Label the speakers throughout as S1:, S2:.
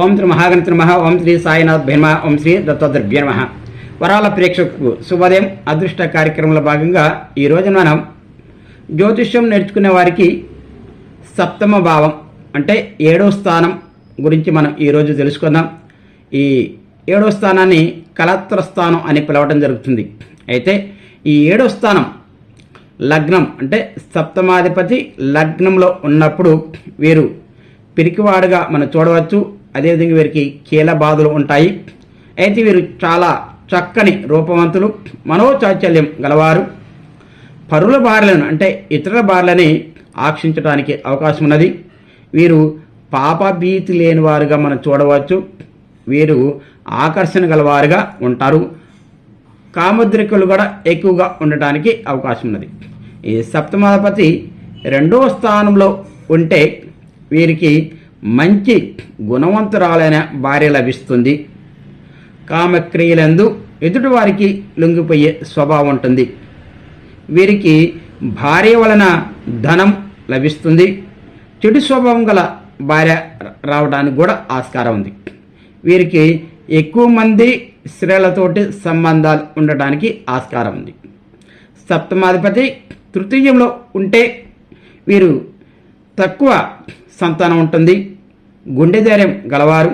S1: ఓం శ్రీ మహాగణిత నమ ఓం శ్రీ సాయినాథ్ భీమ ఓం శ్రీ దత్తోదర్భ్య నమ. వరాల ప్రేక్షకు శుభోదయం. అదృష్ట కార్యక్రమంలో భాగంగా ఈ మనం జ్యోతిష్యం నేర్చుకునే వారికి సప్తమ భావం అంటే ఏడో స్థానం గురించి మనం ఈరోజు తెలుసుకుందాం. ఈ ఏడో స్థానాన్ని కలత్ర స్థానం అని పిలవడం జరుగుతుంది. అయితే ఈ ఏడో స్థానం లగ్నం అంటే సప్తమాధిపతి లగ్నంలో ఉన్నప్పుడు వీరు పిరికివాడుగా మనం చూడవచ్చు. అదేవిధంగా వీరికి కీల బాధలు ఉంటాయి. అయితే వీరు చాలా చక్కని రూపవంతులు మనోచాచల్యం గలవారు. పరుల బార్లను అంటే ఇతరుల బార్లని ఆక్షించడానికి అవకాశం ఉన్నది. వీరు పాపభీతి లేని వారుగా మనం చూడవచ్చు. వీరు ఆకర్షణ గలవారుగా ఉంటారు. కామద్రికలు కూడా ఎక్కువగా ఉండటానికి అవకాశం ఉన్నది. ఈ సప్తమాధిపతి రెండవ స్థానంలో ఉంటే వీరికి మంచి గుణవంతురాలైన భార్య లభిస్తుంది. కామక్రియలందు ఎదుటివారికి లొంగిపోయే స్వభావం ఉంటుంది. వీరికి భార్య వలన ధనం లభిస్తుంది. చెడు స్వభావం గల భార్య రావడానికి కూడా ఆస్కారం ఉంది. వీరికి ఎక్కువ మంది స్త్రీలతోటి సంబంధాలు ఉండటానికి ఆస్కారం ఉంది. సప్తమాధిపతి తృతీయంలో ఉంటే వీరు తక్కువ సంతానం ఉంటుంది. గుండె ధైర్యం గలవారు.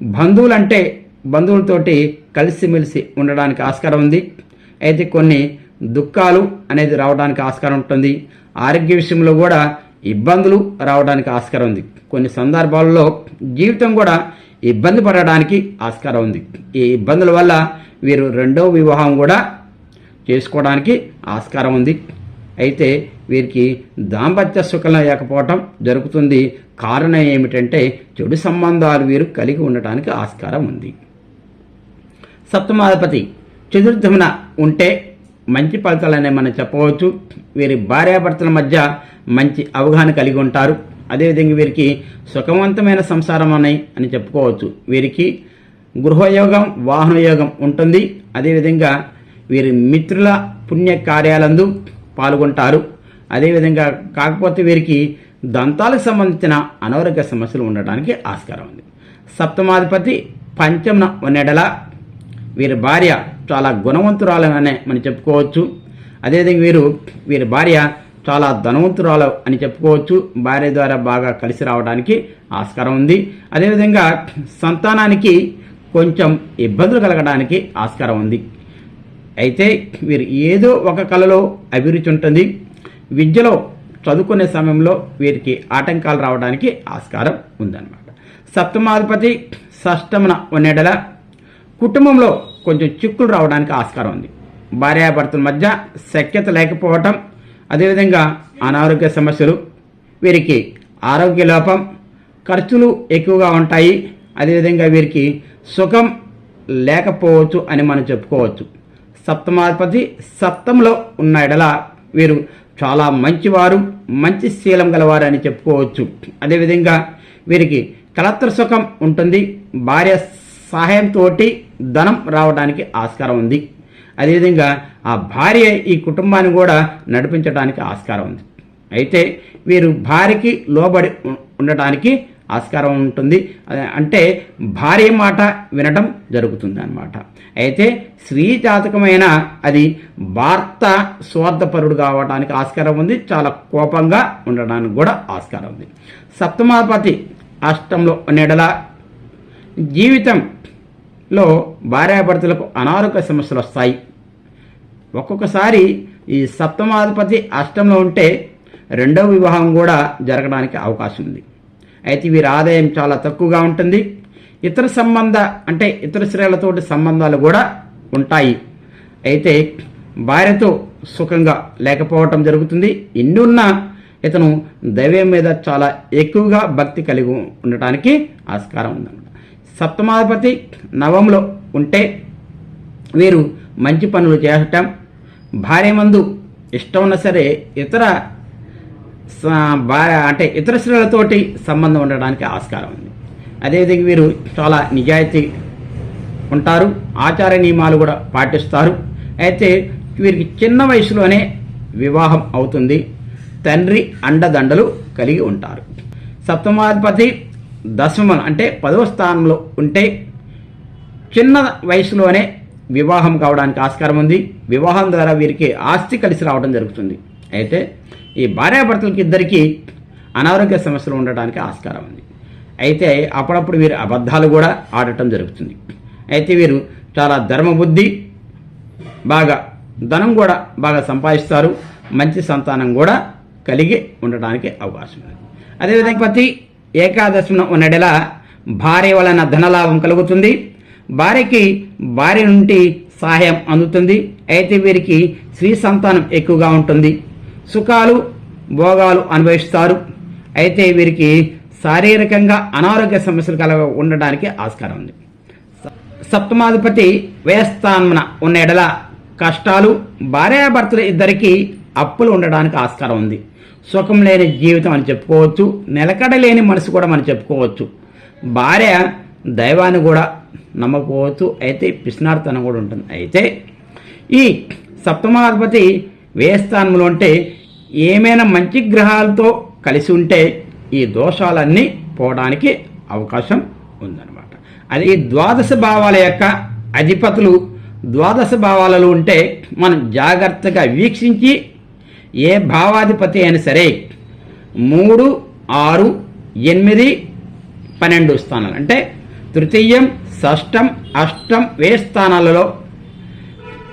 S1: బంధువులంటే బంధువులతోటి కలిసిమెలిసి ఉండడానికి ఆస్కారం ఉంది. అయితే కొన్ని దుఃఖాలు అనేది రావడానికి ఆస్కారం ఉంటుంది. ఆరోగ్య విషయంలో కూడా ఇబ్బందులు రావడానికి ఆస్కారం ఉంది. కొన్ని సందర్భాల్లో జీవితం కూడా ఇబ్బంది పడడానికి ఆస్కారం ఉంది. ఈ ఇబ్బందుల వల్ల వీరు రెండో వివాహం కూడా చేసుకోవడానికి ఆస్కారం ఉంది. అయితే వీరికి దాంపత్య సుఖం లేకపోవటం జరుగుతుంది. కారణం ఏమిటంటే చెడు సంబంధాలు వీరు కలిగి ఉండటానికి ఆస్కారం ఉంది. సప్తమాధిపతి చతుర్థమున ఉంటే మంచి ఫలితాలనే మనం చెప్పవచ్చు. వీరి భార్యాభర్తల మధ్య మంచి అవగాహన కలిగి ఉంటారు. అదేవిధంగా వీరికి సుఖవంతమైన సంసారం అని అని చెప్పుకోవచ్చు. వీరికి గృహయోగం వాహనయోగం ఉంటుంది. అదేవిధంగా వీరి మిత్రుల పుణ్య కార్యాలందు పాల్గొంటారు. అదేవిధంగా కాకపోతే వీరికి దంతాలకు సంబంధించిన అనారోగ్య సమస్యలు ఉండడానికి ఆస్కారం ఉంది. సప్తమాధిపతి పంచమున ఉన్నడల వీరి భార్య చాలా గుణవంతురాలనే మనం చెప్పుకోవచ్చు. అదేవిధంగా వీరు వీరి భార్య చాలా ధనవంతురాలు అని చెప్పుకోవచ్చు. భార్య ద్వారా బాగా కలిసి రావడానికి ఆస్కారం ఉంది. అదేవిధంగా సంతానానికి కొంచెం ఇబ్బందులు కలగడానికి ఆస్కారం ఉంది. అయితే వీరు ఏదో ఒక కళలో అభిరుచి ఉంటుంది విద్యలో చదువుకునే సమయంలో వీరికి ఆటంకాలు రావడానికి ఆస్కారం ఉందన్నమాట. సప్తమాధిపతి షష్టమున ఉండేటల కుటుంబంలో కొంచెం చిక్కులు రావడానికి ఆస్కారం ఉంది. భార్యాభర్తల మధ్య శక్యత లేకపోవటం అదేవిధంగా అనారోగ్య సమస్యలు వీరికి ఆరోగ్య లోపం ఖర్చులు ఎక్కువగా ఉంటాయి అదేవిధంగా వీరికి సుఖం లేకపోవచ్చు అని మనం చెప్పుకోవచ్చు. సప్తమాధిపతి సప్తంలో ఉన్న ఎడల వీరు చాలా మంచివారు మంచి శీలం గలవారు అని చెప్పుకోవచ్చు. అదేవిధంగా వీరికి కలత్ర సుఖం ఉంటుంది. భార్య సహాయంతో ధనం రావడానికి ఆస్కారం ఉంది. అదేవిధంగా ఆ భార్య ఈ కుటుంబాన్ని కూడా నడిపించడానికి ఆస్కారం ఉంది. అయితే వీరు భార్యకి లోబడి ఉండటానికి ఆస్కారం ఉంటుంది. అదే- అంటే భార్య మాట వినటం జరుగుతుంది అనమాట అయితే స్త్రీ జాతకమైన అది భర్త స్వార్థపరుడు కావడానికి ఆస్కారం ఉంది. చాలా కోపంగా ఉండడానికి కూడా ఆస్కారం ఉంది. సప్తమాపతి అష్టంలో నెడల జీవితంలో భార్యాభర్తలకు అనారోగ్య సమస్యలు వస్తాయి. ఒక్కొక్కసారి ఈ సప్తమాధిపతి అష్టంలో ఉంటే రెండవ వివాహం కూడా జరగడానికి అవకాశం ఉంది. అయితే వీరి ఆదాయం చాలా తక్కువగా ఉంటుంది. ఇతర సంబంధ అంటే ఇతర స్త్రీలతోటి సంబంధాలు కూడా ఉంటాయి. అయితే భార్యతో సుఖంగా లేకపోవటం జరుగుతుంది. ఎన్ని ఉన్నా ఇతను దైవం మీద చాలా ఎక్కువగా భక్తి కలిగి ఉండటానికి ఆస్కారం ఉందన్నమాట. సప్తమాధిపతి నవంలో ఉంటే వీరు మంచి పనులు చేయటం భార్య మందు ఇష్టం ఉన్నా సరే ఇతర అంటే ఇతర స్త్రీలతోటి సంబంధం ఉండడానికి ఆస్కారం ఉంది. అదేవిధంగా వీరు చాలా నిజాయితీ ఉంటారు ఆచార నియమాలు కూడా పాటిస్తారు. అయితే వీరికి చిన్న వయసులోనే వివాహం అవుతుంది. తండ్రి అండదండలు కలిగి ఉంటారు. సప్తమాధిపతి దశమం అంటే పదవ స్థానంలో ఉంటే చిన్న వయసులోనే వివాహం కావడానికి ఆస్కారం ఉంది. వివాహం ద్వారా వీరికి ఆస్తి కలిసి రావడం జరుగుతుంది. అయితే ఈ భార్యాభర్తలకి ఇద్దరికీ అనారోగ్య సమస్యలు ఉండడానికి ఆస్కారం ఉంది. అయితే అప్పుడప్పుడు వీరు అబద్ధాలు కూడా ఆడటం జరుగుతుంది. అయితే వీరు చాలా ధర్మబుద్ధి బాగా ధనం కూడా బాగా సంపాదిస్తారు. మంచి సంతానం కూడా కలిగి ఉండడానికి అవకాశం ఉంది. అదేవిధంగా ప్రతి ఏకాదశిన ఉన్నడెల భార్య వలన ధనలాభం కలుగుతుంది. భార్యకి భార్య నుండి సహాయం అందుతుంది. అయితే వీరికి స్త్రీ సంతానం ఎక్కువగా ఉంటుంది. సుఖాలు భోగాలు అనుభవిస్తారు. అయితే వీరికి శారీరకంగా అనారోగ్య సమస్యలు కలగ ఉండడానికి ఆస్కారం ఉంది. సప్తమాధిపతి వ్యయస్థానమున ఉన్న ఎడల కష్టాలు భార్యాభర్తలు ఇద్దరికి అప్పులు ఉండడానికి ఆస్కారం ఉంది. సుఖం లేని జీవితం అని చెప్పుకోవచ్చు. నిలకడ లేని మనసు కూడా మనం చెప్పుకోవచ్చు. భార్య దైవాన్ని కూడా నమ్మకపోవచ్చు. అయితే పిసినార్తనం కూడా ఉంటుంది. అయితే ఈ సప్తమాధిపతి వ్యయస్థానంలో ఉంటే ఏమైనా మంచి గ్రహాలతో కలిసి ఉంటే ఈ దోషాలన్నీ పోవడానికి అవకాశం ఉందన్నమాట. అది ఈ ద్వాదశ భావాల యొక్క అధిపతులు ద్వాదశ భావాలలో ఉంటే మనం జాగ్రత్తగా వీక్షించి ఏ భావాధిపతి అయినా సరే మూడు ఆరు ఎనిమిది పన్నెండు స్థానాలు అంటే తృతీయం షష్టం అష్టం వే స్థానాలలో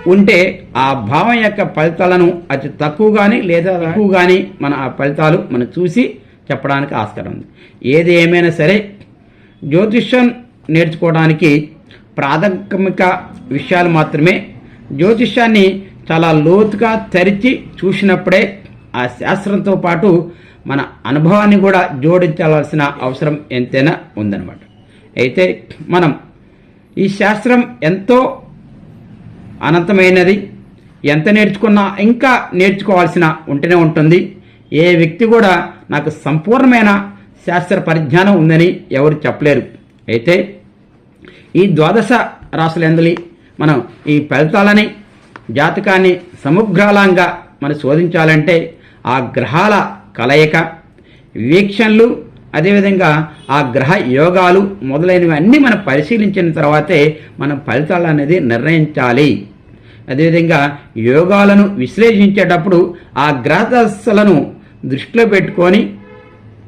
S1: ఉంటే ఆ భావం యొక్క ఫలితాలను అతి తక్కువ కానీ లేదా తక్కువ కానీ మన ఆ ఫలితాలు మనం చూసి చెప్పడానికి ఆస్కారం ఉంది. ఏది ఏమైనా సరే జ్యోతిష్యం నేర్చుకోవడానికి ప్రాథమిక విషయాలు మాత్రమే. జ్యోతిష్యాన్ని చాలా లోతుగా తెరిచి చూసినప్పుడే ఆ శాస్త్రంతో పాటు మన అనుభవాన్ని కూడా జోడించాల్సిన అవసరం ఎంతైనా ఉందన్నమాట. అయితే మనం ఈ శాస్త్రం ఎంతో అనంతమైనది. ఎంత నేర్చుకున్నా ఇంకా నేర్చుకోవాల్సిన ఉంటూనే ఉంటుంది. ఏ వ్యక్తి కూడా నాకు సంపూర్ణమైన శాస్త్ర పరిజ్ఞానం ఉందని ఎవరు చెప్పలేరు. అయితే ఈ ద్వాదశ రాసులందలి మనం ఈ ఫలితాలని జాతకాన్ని సమగ్రాలంగా మనం శోధించాలంటే ఆ గ్రహాల కలయిక వీక్షణలు అదేవిధంగా ఆ గ్రహ యోగాలు మొదలైనవి అన్నీ మనం పరిశీలించిన తర్వాతే మనం ఫలితాలు అనేది నిర్ణయించాలి. అదేవిధంగా యోగాలను విశ్లేషించేటప్పుడు ఆ గ్రహదశలను దృష్టిలో పెట్టుకొని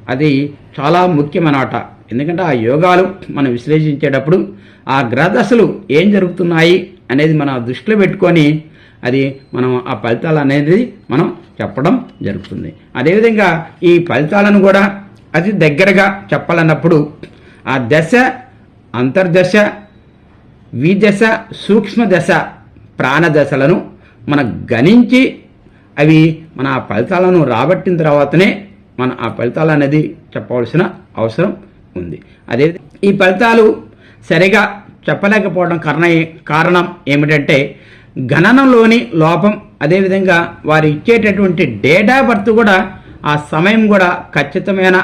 S1: అది చాలా ముఖ్యమన్నమాట ఎందుకంటే ఆ యోగాలు మనం విశ్లేషించేటప్పుడు ఆ గ్రహదశలు ఏం జరుగుతున్నాయి అనేది మనం దృష్టిలో పెట్టుకొని అది మనం ఆ ఫలితాలు అనేది మనం చెప్పడం జరుగుతుంది. అదేవిధంగా ఈ ఫలితాలను కూడా అది దగ్గరగా చెప్పాలన్నప్పుడు ఆ దశ అంతర్దశ విదశ సూక్ష్మ దశ ప్రాణదశలను మనం గణించి అవి మన ఆ ఫలితాలను రాబట్టిన తర్వాతనే మన ఆ ఫలితాలు అనేది చెప్పవలసిన అవసరం ఉంది. అదే ఈ ఫలితాలు సరిగా చెప్పలేకపోవడం కారణ కారణం ఏమిటంటే గణనలోని లోపం అదేవిధంగా వారు ఇచ్చేటటువంటి డేటా బర్త్ కూడా ఆ సమయం కూడా ఖచ్చితమైన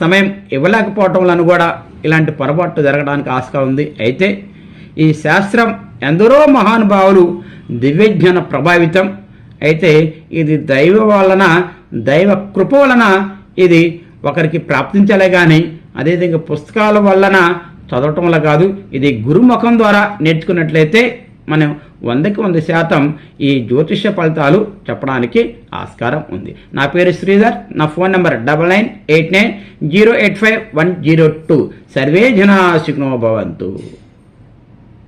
S1: సమయం ఇవ్వలేకపోవటం వలన కూడా ఇలాంటి పొరపాటు జరగడానికి ఆస్కారం ఉంది. అయితే ఈ శాస్త్రం ఎందరో మహానుభావులు దివ్యజ్ఞాన ప్రభావితం. అయితే ఇది దైవ వలన దైవ కృప వలన ఇది ఒకరికి ప్రాప్తించలే కానీ అదేవిధంగా పుస్తకాల వలన చదవటం వల్ల కాదు. ఇది గురుముఖం ద్వారా నేర్చుకున్నట్లయితే మనం వందకి వంద శాతం ఈ జ్యోతిష ఫలితాలు చెప్పడానికి ఆస్కారం ఉంది. నా పేరు శ్రీధర్ నా phone number double nine eight nine zero eight five one zero two. Survey జనా సుఖినో భవంతు.